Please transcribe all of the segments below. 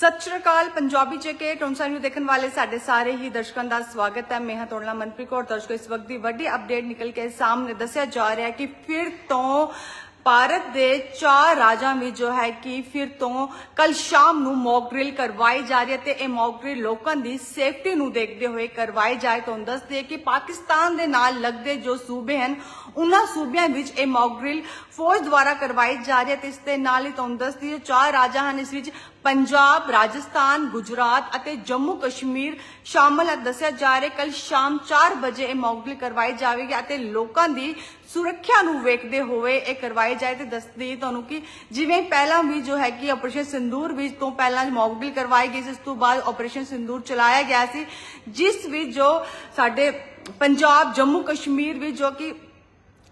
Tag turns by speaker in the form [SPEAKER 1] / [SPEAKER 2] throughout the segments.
[SPEAKER 1] ਸਤਿ ਸ਼੍ਰੀ ਅਕਾਲ, ਪੰਜਾਬੀ ਜੇਕੇ ਟੋਨਸਾ ਨੂੰ ਦੇਖਣ ਵਾਲੇ ਸਾਡੇ ਸਾਰੇ ਹੀ ਦਰਸ਼ਕਾਂ ਦਾ ਸਵਾਗਤ ਹੈ। ਮੈਂ ਹਾਂ ਤੁਹਾਡਾ ਮਨਪ੍ਰੀਤ ਕੌਰ। ਦਰਸ਼ਕੋ, ਇਸ ਵਕਤ ਦੀ ਵੱਡੀ ਅਪਡੇਟ ਨਿਕਲ ਕੇ ਸਾਹਮਣੇ ਦੱਸਿਆ ਜਾ ਰਿਹਾ ਹੈ ਕਿ ਫਿਰ ਤੋਂ ਭਾਰਤ ਦੇ ਚਾਰ ਰਾਜਾਂ ਵਿੱਚ ਜੋ ਹੈ ਕਿ ਫਿਰ ਤੋਂ ਕੱਲ ਸ਼ਾਮ ਨੂੰ ਮੌਕ ਡਰਿਲ ਕਰਵਾਈ ਜਾ ਰਹੀ ਹੈ ਤੇ ਇਹ ਮੌਕ ਡਰਿਲ ਲੋਕਾਂ ਦੀ ਸੇਫਟੀ ਨੂੰ ਦੇਖਦੇ ਹੋਏ ਕਰਵਾਈ ਜਾਏ ਤੁਹਾਨੂੰ ਦੱਸਦੇ ਕਿ ਪਾਕਿਸਤਾਨ ਦੇ ਨਾਲ ਲੱਗਦੇ ਜੋ ਸੂਬੇ ਹਨ, ਉਹਨਾਂ ਸੂਬਿਆਂ ਵਿੱਚ ਇਹ ਮੌਕ ਡਰਿਲ ਫੌਜ ਦੁਆਰਾ ਕਰਵਾਈ ਜਾ ਰਹੀ ਹੈ ਤੇ ਇਸ ਦੇ ਨਾਲ ਹੀ ਤੁਹਾਨੂੰ ਦੱਸਦੀ ਚਾਰ ਰਾਜਾਂ ਹਨ, ਇਸ ਵਿੱਚ ਪੰਜਾਬ, ਰਾਜਸਥਾਨ, ਗੁਜਰਾਤ ਅਤੇ ਜੰਮੂ ਕਸ਼ਮੀਰ ਸ਼ਾਮਲ ਹੈ। ਦੱਸਿਆ ਜਾ ਰਿਹਾ ਕੱਲ ਸ਼ਾਮ 4 ਵਜੇ ਇਹ ਮੌਕ ਡਰਿਲ ਕਰਵਾਈ ਜਾਵੇਗੀ ਅਤੇ ਲੋਕਾਂ ਦੀ ਸੁਰੱਖਿਆ ਨੂੰ ਵੇਖਦੇ ਹੋਏ ਇਹ ਕਰਵਾਏ ਜਾਏ ਤੇ ਦੱਸਦੀ ਤੁਹਾਨੂੰ ਕਿ ਜਿਵੇਂ ਪਹਿਲਾਂ ਵੀ ਜੋ ਹੈ ਕਿ ਆਪਰੇਸ਼ਨ ਸਿੰਦੂਰ ਵਿੱਚ ਤੋਂ ਪਹਿਲਾਂ ਮੌਕ ਕਰਵਾਈ ਗਈ ਸੀ ਤੋਂ ਬਾਅਦ ਆਪਰੇਸ਼ਨ ਸਿੰਦੂਰ ਚਲਾਇਆ ਗਿਆ ਸੀ, ਜਿਸ ਵਿੱਚ ਜੋ ਸਾਡੇ ਪੰਜਾਬ, ਜੰਮੂ, ਕਸ਼ਮੀਰ ਵਿੱਚ ਜੋ ਕਿ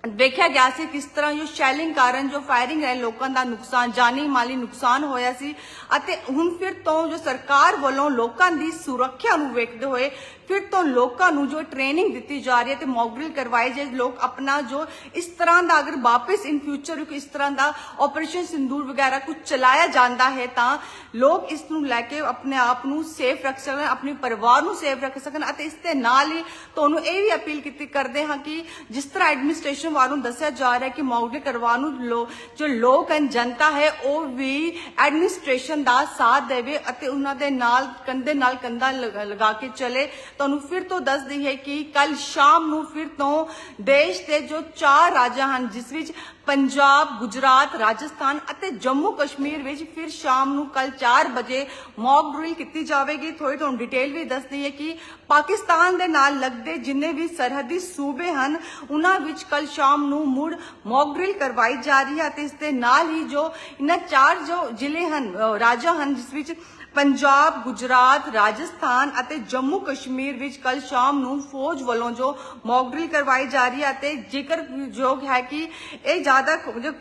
[SPEAKER 1] ਦੇਖਿਆ ਗਿਆ ਸੀ ਕਿਸ ਤਰ੍ਹਾਂ ਜੋ ਸ਼ੈਲਿੰਗ ਕਾਰਨ ਜੋ ਫਾਇਰਿੰਗ ਹੈ ਲੋਕਾਂ ਦਾ ਨੁਕਸਾਨ, ਜਾਨੀ ਮਾਲੀ ਨੁਕਸਾਨ ਹੋਇਆ ਸੀ ਅਤੇ ਹੁਣ ਫਿਰ ਤੋਂ ਜੋ ਸਰਕਾਰ ਵੱਲੋਂ ਲੋਕਾਂ ਦੀ ਸੁਰੱਖਿਆ ਨੂੰ ਵੇਖਦੇ ਹੋਏ ਫਿਰ ਤੋਂ ਲੋਕਾਂ ਨੂੰ ਜੋ ਟ੍ਰੇਨਿੰਗ ਦਿੱਤੀ ਜਾ ਰਹੀ ਹੈ ਤੇ ਮੌਕ ਡਰਿਲ ਕਰਵਾਏ ਜੇ ਲੋਕ ਆਪਣਾ ਜੋ ਇਸ ਤਰ੍ਹਾਂ ਦਾ ਅਗਰ ਵਾਪਸ ਇਨ ਫਿਊਚਰ ਇਸ ਤਰ੍ਹਾਂ ਦਾ ਆਪਰੇਸ਼ਨ ਸਿੰਦੂਰ ਵਗੈਰਾ ਕੁਝ ਚਲਾਇਆ ਜਾਂਦਾ ਹੈ ਤਾਂ ਲੋਕ ਇਸ ਨੂੰ ਲੈ ਕੇ ਆਪਣੇ ਆਪ ਨੂੰ ਸੇਫ ਰੱਖ ਸਕਣ ਆਪਣੇ ਪਰਿਵਾਰ ਨੂੰ ਸੇਫ ਰੱਖ ਸਕਣ ਅਤੇ ਇਸ ਦੇ ਨਾਲ ਹੀ ਤੁਹਾਨੂੰ ਇਹ ਵੀ ਅਪੀਲ ਕੀਤੀ ਕਰਦੇ ਹਾਂ ਕਿ ਜਿਸ ਤਰ੍ਹਾਂ ਐਡਮਿਨਿਸਟ੍ਰੇਸ਼ਨ ਵਾਲੋਂ ਦੱਸਿਆ ਜਾ ਰਿਹਾ ਕਿ ਮੌਕ ਡਰਿਲ ਕਰਵਾਉਣ ਨੂੰ ਜੋ ਲੋਕ ਹਨ ਜਨਤਾ ਹੈ ਉਹ ਵੀ ਐਡਮਿਨਿਸਟ੍ਰੇਸ਼ਨ ਦਾ ਸਾਥ ਦੇਵੇ ਅਤੇ ਉਹਨਾਂ ਦੇ ਨਾਲ ਕੰਧੇ ਨਾਲ ਕੰਧਾ ਲਗਾ ਕੇ ਚਲੇ ਤੁਹਾਨੂੰ ਫਿਰ ਤੋਂ ਦੱਸਦੀ ਹੈ ਕਿ ਕੱਲ ਸ਼ਾਮ ਨੂੰ ਫਿਰ ਤੋਂ ਦੇਸ਼ ਦੇ ਜੋ ਚਾਰ ਰਾਜਾਂ ਹਨ, ਜਿਸ ਵਿੱਚ ਪੰਜਾਬ, ਗੁਜਰਾਤ, ਰਾਜਸਥਾਨ ਅਤੇ ਜੰਮੂ ਕਸ਼ਮੀਰ ਵਿੱਚ ਫਿਰ ਸ਼ਾਮ ਨੂੰ ਕੱਲ 4 ਵਜੇ ਮੌਕ ਡਰਿਲ ਕੀਤੀ ਜਾਵੇਗੀ। ਥੋੜੀ ਤੁਹਾਨੂੰ ਡਿਟੇਲ ਵੀ ਦੱਸਦੀ ਹੈ ਕਿ ਪਾਕਿਸਤਾਨ ਦੇ ਨਾਲ ਲੱਗਦੇ ਜਿੰਨੇ ਵੀ ਸਰਹੱਦੀ ਸੂਬੇ ਹਨ, ਉਹਨਾਂ ਵਿੱਚ ਕੱਲ ਸ਼ਾਮ ਨੂੰ ਮੁੜ ਮੌਕ ਡਰਿਲ ਕਰਵਾਈ ਜਾ ਰਹੀ ਹੈ ਅਤੇ ਇਸ ਦੇ ਨਾਲ ਹੀ ਜੋ ਇਹਨਾਂ ਚਾਰ ਜੋ ਜ਼ਿਲ੍ਹੇ ਹਨ ਰਾਜਾ ਹਨ, ਜਿਸ ਵਿੱਚ ਪੰਜਾਬ, ਗੁਜਰਾਤ, ਰਾਜਸਥਾਨ ਅਤੇ ਜੰਮੂ ਕਸ਼ਮੀਰ ਵਿੱਚ ਕੱਲ ਸ਼ਾਮ ਨੂੰ ਫੌਜ ਵੱਲੋਂ ਜੋ ਮੌਕ ਡਰਿਲ ਕਰਵਾਈ ਜਾ ਰਹੀ ਹੈ ਤੇ ਜਿਕਰ ਯੋਗ ਹੈ ਕਿ ਇਹ ਜ਼ਿਆਦਾ ਜੋ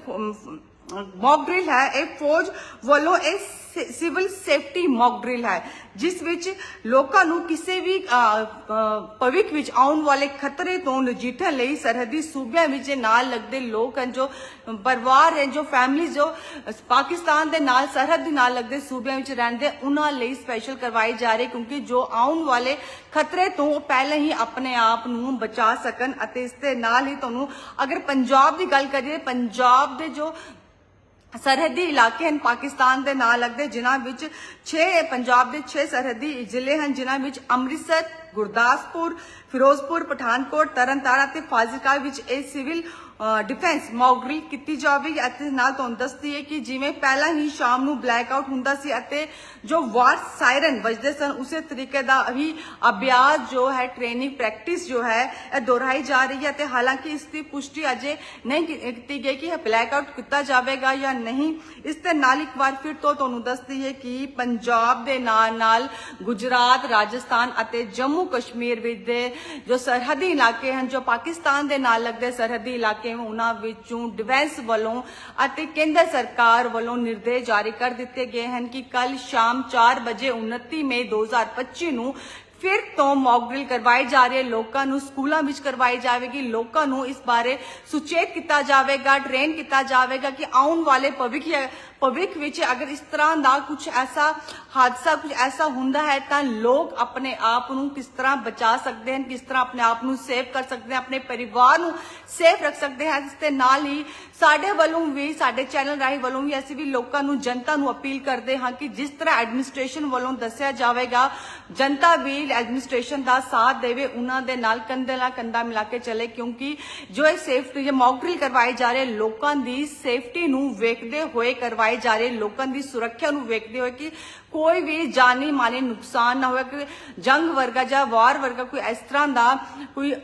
[SPEAKER 1] ਮੌਕ ਡਰਿਲ ਹੈ, ਇਹ ਫੌਜ ਵੱਲੋਂ ਇਸ ਸਿਵਲ ਸੇਫਟੀ ਮੌਕ ਡਰਿਲ ਹੈ, ਜਿਸ ਵਿੱਚ ਲੋਕਾਂ ਨੂੰ ਕਿਸੇ ਵੀ ਭਵਿੱਖ ਵਿੱਚ ਆਉਣ ਵਾਲੇ ਖਤਰੇ ਤੋਂ ਨਜਿੱਠਣ ਲਈ ਸਰਹੱਦੀ ਸੂਬਿਆਂ ਵਿੱਚ ਨਾਲ ਲੱਗਦੇ ਲੋਕ ਹਨ ਜੋ ਪਰਿਵਾਰ ਹੈ ਜੋ ਫੈਮਿਲੀ ਜੋ ਪਾਕਿਸਤਾਨ ਦੇ ਨਾਲ, ਸਰਹੱਦ ਦੇ ਨਾਲ ਲੱਗਦੇ ਸੂਬਿਆਂ ਵਿੱਚ ਰਹਿੰਦੇ, ਉਹਨਾਂ ਲਈ ਸਪੈਸ਼ਲ ਕਰਵਾਈ ਜਾ ਰਹੀ ਕਿਉਂਕਿ ਜੋ ਆਉਣ ਵਾਲੇ ਖਤਰੇ ਤੋਂ ਪਹਿਲਾਂ ਹੀ ਆਪਣੇ ਆਪ ਨੂੰ ਬਚਾ ਸਕਣ ਅਤੇ ਇਸ ਦੇ ਨਾਲ ਹੀ ਤੁਹਾਨੂੰ ਅਗਰ ਪੰਜਾਬ ਦੀ ਗੱਲ ਕਰੀਏ, ਪੰਜਾਬ ਦੇ ਜੋ ਸਰਹੱਦੀ ਇਲਾਕੇ ਹਨ, ਪਾਕਿਸਤਾਨ ਦੇ ਨਾਲ ਲੱਗਦੇ, ਜਿਨ੍ਹਾਂ ਵਿੱਚ 6 ਪੰਜਾਬ ਦੇ 6 ਸਰਹੱਦੀ ਜ਼ਿਲ੍ਹੇ ਹਨ, ਜਿਨ੍ਹਾਂ ਵਿੱਚ ਅੰਮ੍ਰਿਤਸਰ, ਗੁਰਦਾਸਪੁਰ, ਫਿਰੋਜ਼ਪੁਰ, ਪਠਾਨਕੋਟ, ਤਰਨਤਾਰਨ ਅਤੇ ਫਾਜ਼ਿਲਕਾ ਵਿੱਚ ਇਹ ਸਿਵਲ ਡਿਫੈਂਸ ਮੌਕਡਰਿਲ ਕੀਤੀ ਜਾਵੇਗੀ ਅਤੇ ਨਾਲ ਤੁਹਾਨੂੰ ਦੱਸਦੀ ਹੈ ਕਿ ਜਿਵੇਂ ਪਹਿਲਾਂ ਹੀ ਸ਼ਾਮ ਨੂੰ ਬਲੈਕ ਆਊਟ ਹੁੰਦਾ ਸੀ ਅਤੇ ਜੋ ਵਾਰ ਸਾਇਰਨ ਵੱਜਦੇ ਸਨ, ਉਸੇ ਤਰੀਕੇ ਦਾ ਹੀ ਅਭਿਆਸ ਜੋ ਹੈ ਟ੍ਰੇਨਿੰਗ ਪ੍ਰੈਕਟਿਸ ਜੋ ਹੈ, ਇਹ ਦੁਹਰਾਈ ਜਾ ਰਹੀ ਹੈ ਤੇ ਹਾਲਾਂਕਿ ਇਸ ਦੀ ਪੁਸ਼ਟੀ ਅਜੇ ਨਹੀਂ ਕੀਤੀ ਗਈ ਕਿ ਇਹ ਬਲੈਕ ਆਊਟ ਕੀਤਾ ਜਾਵੇਗਾ ਜਾਂ ਨਹੀਂ। ਇਸ ਦੇ ਨਾਲ ਇੱਕ ਵਾਰ ਫਿਰ ਤੋਂ ਤੁਹਾਨੂੰ ਦੱਸਦੀ ਹੈ ਕਿ ਪੰਜਾਬ ਦੇ ਨਾਲ ਨਾਲ ਗੁਜਰਾਤ, ਰਾਜਸਥਾਨ ਅਤੇ ਜੰਮੂ ਕਸ਼ਮੀਰ ਵਿੱਚ ਦੇ ਜੋ ਸਰਹੱਦੀ ਇਲਾਕੇ ਹਨ, ਜੋ ਪਾਕਿਸਤਾਨ ਦੇ ਨਾਲ ਲੱਗਦੇ ਸਰਹੱਦੀ ਇਲਾਕੇ ਹਨ ਉਹਨਾਂ ਵਿੱਚੋਂ ਡਿਫੈਂਸ ਵੱਲੋਂ ਅਤੇ ਕੇਂਦਰ ਸਰਕਾਰ ਵੱਲੋਂ ਨਿਰਦੇਸ਼ ਜਾਰੀ ਕਰ ਦਿੱਤੇ ਗਏ ਹਨ ਕਿ ਕੱਲ ਸ਼ਾਮ 4 ਵਜੇ 29 ਮਈ 2025 ਨੂੰ ਫਿਰ ਤੋਂ ਮੌਕ ਡਰਿਲ ਕਰਵਾਈ ਜਾ ਰਹੀ ਹੈ। ਲੋਕਾਂ ਨੂੰ ਸਕੂਲਾਂ ਵਿੱਚ ਕਰਵਾਈ ਜਾਵੇਗੀ। ਲੋਕਾਂ ਨੂੰ ਇਸ ਬਾਰੇ ਸੁਚੇਤ ਕੀਤਾ ਜਾਵੇਗਾ ਟ੍ਰੇਨ ਕੀਤਾ ਜਾਵੇਗਾ ਕਿ ਆਉਣ ਵਾਲੇ ਭਵਿੱਖ ਭਵਿੱਖ ਵਿੱਚ ਅਗਰ ਇਸ ਤਰ੍ਹਾਂ ਦਾ ਕੁਝ ਐਸਾ ਹਾਦਸਾ ਕੁਝ ਐਸਾ ਹੁੰਦਾ ਹੈ, ਤਾਂ ਲੋਕ ਆਪਣੇ ਆਪ ਨੂੰ ਕਿਸ ਤਰ੍ਹਾਂ ਬਚਾ ਸਕਦੇ ਹਨ, ਕਿਸ ਤਰ੍ਹਾਂ ਆਪਣੇ ਆਪ ਨੂੰ ਸੇਵ ਕਰ ਸਕਦੇ ਹਨ, ਆਪਣੇ ਪਰਿਵਾਰ ਨੂੰ ਸੇਫ ਰੱਖ ਸਕਦੇ ਹਨ। ਇਸ ਦੇ ਨਾਲ ਹੀ ਸਾਡੇ ਵੱਲੋਂ ਵੀ, ਸਾਡੇ ਚੈਨਲ ਰਾਹੀਂ ਵੱਲੋਂ ਵੀ ਅਸੀਂ ਵੀ ਲੋਕਾਂ ਨੂੰ, ਜਨਤਾ ਨੂੰ ਅਪੀਲ ਕਰਦੇ ਹਾਂ ਕਿ ਜਿਸ ਤਰ੍ਹਾਂ ਐਡਮਿਨਿਸਟ੍ਰੇਸ਼ਨ ਵੱਲੋਂ ਦੱਸਿਆ ਜਾਵੇਗਾ, ਜਨਤਾ ਵੀ ਐਡਮਿਨਿਸਟ੍ਰੇਸ਼ਨ ਦਾ ਸਾਥ ਦੇਵੇ, ਉਹਨਾਂ ਦੇ ਨਾਲ ਕੰਧੇ ਨਾਲ ਕੰਧਾ ਮਿਲਾ ਕੇ ਚੱਲੇ, ਕਿਉਂਕਿ ਜੋ ਇਹ ਸੇਫਟੀ ਜੇ ਮੌਕ ਡਰਿਲ ਕਰਵਾਈ ਜਾ ਰਹੇ ਲੋਕਾਂ ਦੀ ਸੇਫਟੀ ਨੂੰ ਵੇਖਦੇ ਹੋਏ ਕਰਵਾਏ ਜਾ ਰਹੇ ਲੋਕਾਂ ਦੀ ਸੁਰੱਖਿਆ ਨੂੰ ਵੇਖਦੇ ਹੋਏ ਕਿ ਕੋਈ ਵੀ ਜਾਨੀ ਮਾਲੀ ਨੁਕਸਾਨ ਨਾ ਹੋਵੇ, ਕਿ ਜੰਗ ਵਰਗਾ ਜਾਂ ਵਾਰ ਵਰਗਾ ਕੋਈ ਇਸ ਤਰ੍ਹਾਂ ਦਾ ਕੋਈ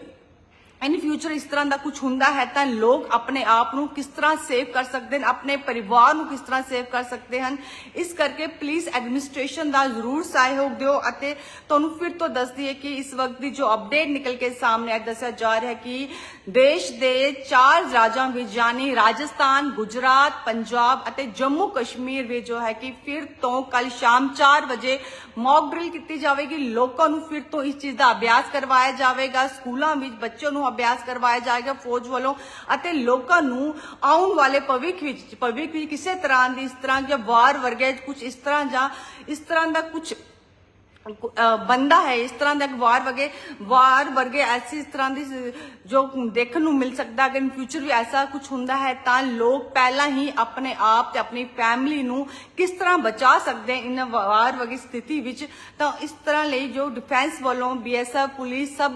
[SPEAKER 1] ਇਨ ਫਿਊਚਰ ਇਸ ਤਰ੍ਹਾਂ ਦਾ ਕੁਝ ਹੁੰਦਾ ਹੈ ਤਾਂ ਲੋਕ ਆਪਣੇ ਆਪ ਨੂੰ ਕਿਸ ਤਰ੍ਹਾਂ ਸੇਵ ਕਰ ਸਕਦੇ ਹਨ, ਆਪਣੇ ਪਰਿਵਾਰ ਨੂੰ ਕਿਸ ਤਰ੍ਹਾਂ ਸੇਵ ਕਰ ਸਕਦੇ ਹਨ। ਇਸ ਕਰਕੇ ਪਲੀਜ਼ ਐਡਮਿਨਿਸਟ੍ਰੇਸ਼ਨ ਦਾ ਜ਼ਰੂਰ ਸਹਿਯੋਗ ਦਿਓ ਅਤੇ ਤੁਹਾਨੂੰ ਫਿਰ ਤੋਂ ਦੱਸਦੀ ਹੈ ਕਿ ਇਸ ਵਕਤ ਦੀ ਜੋ ਅਪਡੇਟ ਨਿਕਲ ਕੇ ਸਾਹਮਣੇ ਆਈ, ਦੱਸਿਆ ਜਾ ਰਿਹਾ ਹੈ ਕਿ ਦੇਸ਼ ਦੇ ਚਾਰ ਰਾਜਾਂ ਵਿੱਚ ਯਾਨੀ ਰਾਜਸਥਾਨ, ਗੁਜਰਾਤ, ਪੰਜਾਬ ਅਤੇ ਜੰਮੂ ਕਸ਼ਮੀਰ ਵਿੱਚ ਜੋ ਹੈ ਕਿ ਫਿਰ ਤੋਂ ਕੱਲ ਸ਼ਾਮ 4 ਵਜੇ ਮੌਕ ਡਰਿਲ ਕੀਤੀ ਜਾਵੇਗੀ। ਲੋਕਾਂ ਨੂੰ ਫਿਰ ਤੋਂ ਇਸ ਚੀਜ਼ ਦਾ ਅਭਿਆਸ ਕਰਵਾਇਆ ਜਾਵੇਗਾ। ਸਕੂਲਾਂ ਵਿੱਚ ਬੱਚਿਆਂ ਨੂੰ ਅਭਿਆਸ ਕਰਵਾਇਆ ਜਾਏਗਾ ਫੌਜ ਵੱਲੋਂ ਅਤੇ ਲੋਕਾਂ ਨੂੰ ਆਉਣ ਵਾਲੇ ਭਵਿੱਖ ਵਿੱਚ ਭਵਿੱਖ ਵਿੱਚ ਕਿਸੇ ਤਰ੍ਹਾਂ ਦੀ ਇਸ ਤਰ੍ਹਾਂ ਜਾਂ ਵਾਰ ਵਰਗੇ ਕੁਝ ਇਸ ਤਰ੍ਹਾਂ ਜਾਂ ਇਸ ਤਰ੍ਹਾਂ ਦਾ ਕੁਝ ਬੰਦਾ ਹੈ, ਇਸ ਤਰ੍ਹਾਂ ਦਾ ਵਾਰ ਵਗੇ, ਵਾਰ ਵਰਗੇ ਐਸੀ ਇਸ ਤਰ੍ਹਾਂ ਦੀ ਜੋ ਦੇਖਣ ਨੂੰ ਮਿਲ ਸਕਦਾ ਅਗਰ ਇਨ ਫਿਊਚਰ ਵੀ ਐਸਾ ਕੁਝ ਹੁੰਦਾ ਹੈ, ਤਾਂ ਲੋਕ ਪਹਿਲਾਂ ਹੀ ਆਪਣੇ ਆਪ ਤੇ ਆਪਣੀ ਫੈਮਿਲੀ ਨੂੰ ਕਿਸ ਤਰ੍ਹਾਂ ਬਚਾ ਸਕਦੇ ਇਨ ਵਾਰ ਵਗੀ ਸਥਿਤੀ ਵਿੱਚ, ਤਾਂ ਇਸ ਤਰ੍ਹਾਂ ਲਈ ਜੋ ਡਿਫੈਂਸ ਵੱਲੋਂ ਬੀਐਸਐਫ ਪੁਲਿਸ ਸਭ,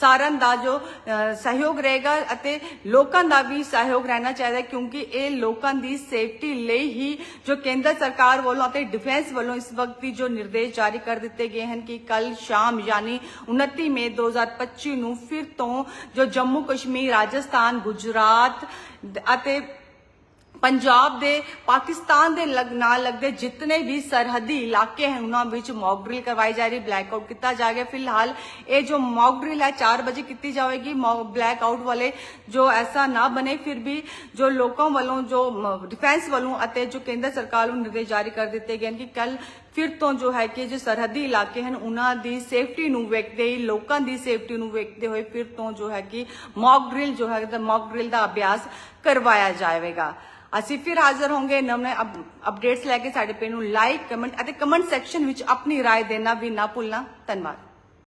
[SPEAKER 1] ਸਾਰਿਆਂ ਦਾ ਜੋ ਸਹਿਯੋਗ ਰਹੇਗਾ ਅਤੇ ਲੋਕਾਂ ਦਾ ਵੀ ਸਹਿਯੋਗ ਰਹਿਣਾ ਚਾਹੀਦਾ ਕਿਉਂਕਿ ਇਹ ਲੋਕਾਂ ਦੀ ਸੇਫਟੀ ਲਈ ਹੀ ਜੋ ਕੇਂਦਰ ਸਰਕਾਰ ਵੱਲੋਂ ਅਤੇ ਡਿਫੈਂਸ ਵੱਲੋਂ ਇਸ ਵਕਤ ਦੀ ਜੋ ਨਿਰਦੇਸ਼ ਜਾਰੀ ਕਰ ਦਿੱਤੇ ਗਏ ਹਨ ਕਿ ਕੱਲ ਸ਼ਾਮ ਯਾਨੀ 29 ਮਈ 2025 ਨੂੰ ਫਿਰ ਤੋਂ ਜੋ ਜੰਮੂ ਕਸ਼ਮੀਰ, ਰਾਜਸਥਾਨ, ਗੁਜਰਾਤ ਅਤੇ ਪੰਜਾਬ ਦੇ ਪਾਕਿਸਤਾਨ ਦੇ ਨਾਲ ਲੱਗਦੇ ਜਿੰਨੇ ਵੀ ਸਰਹੱਦੀ ਇਲਾਕੇ ਹਨ, ਉਹਨਾਂ ਵਿੱਚ ਮੌਕ ਡਰਿਲ ਕਰਵਾਈ ਜਾ ਰਹੀ ਬਲੈਕ ਆਊਟ ਕੀਤਾ ਜਾ ਗਿਆ ਫਿਲਹਾਲ ਇਹ ਜੋ ਮੌਕ ਡਰਿਲ ਹੈ 4 ਵਜੇ ਕੀਤੀ ਜਾਵੇਗੀ। ਬਲੈਕ ਆਊਟ ਵਾਲੇ ਜੋ ਐਸਾ ਨਾ ਬਣੇ, ਫਿਰ ਵੀ ਜੋ ਲੋਕਾਂ ਵੱਲੋਂ, ਜੋ ਡਿਫੈਂਸ ਵੱਲੋਂ ਅਤੇ ਜੋ ਕੇਂਦਰ ਸਰਕਾਰ ਨੂੰ ਨਿਰਦੇਸ਼ ਜਾਰੀ ਕਰ ਦਿੱਤੇ ਗਏ ਹਨ ਕਿ ਕੱਲ ਫਿਰ ਤੋਂ ਜੋ ਹੈ ਕਿ ਜੋ ਸਰਹੱਦੀ ਇਲਾਕੇ ਹਨ ਉਹਨਾਂ ਦੀ ਸੇਫਟੀ ਨੂੰ ਵੇਖਦੇ ਹੀ ਲੋਕਾਂ ਦੀ ਸੇਫਟੀ ਨੂੰ ਵੇਖਦੇ ਹੋਏ ਫਿਰ ਤੋਂ ਜੋ ਹੈ ਕਿ ਮੌਕ ਡਰਿਲ ਜੋ ਹੈ ਮੌਕ ਡਰਿਲ ਦਾ ਅਭਿਆਸ ਕਰਵਾਇਆ ਜਾਵੇਗਾ ਅਸੀਂ ਫਿਰ ਹਾਜ਼ਰ ਹੋਵਾਂਗੇ ਨਵੇਂ ਅਪਡੇਟਸ ਲੈ ਕੇ ਸਾਡੇ ਪੇਜ ਨੂੰ ਲਾਈਕ ਕਮੈਂਟ ਅਤੇ ਕਮੈਂਟ ਸੈਕਸ਼ਨ ਵਿੱਚ ਆਪਣੀ رائے ਦੇਣਾ ਵੀ ਨਾ ਭੁੱਲਣਾ ਧੰਨਵਾਦ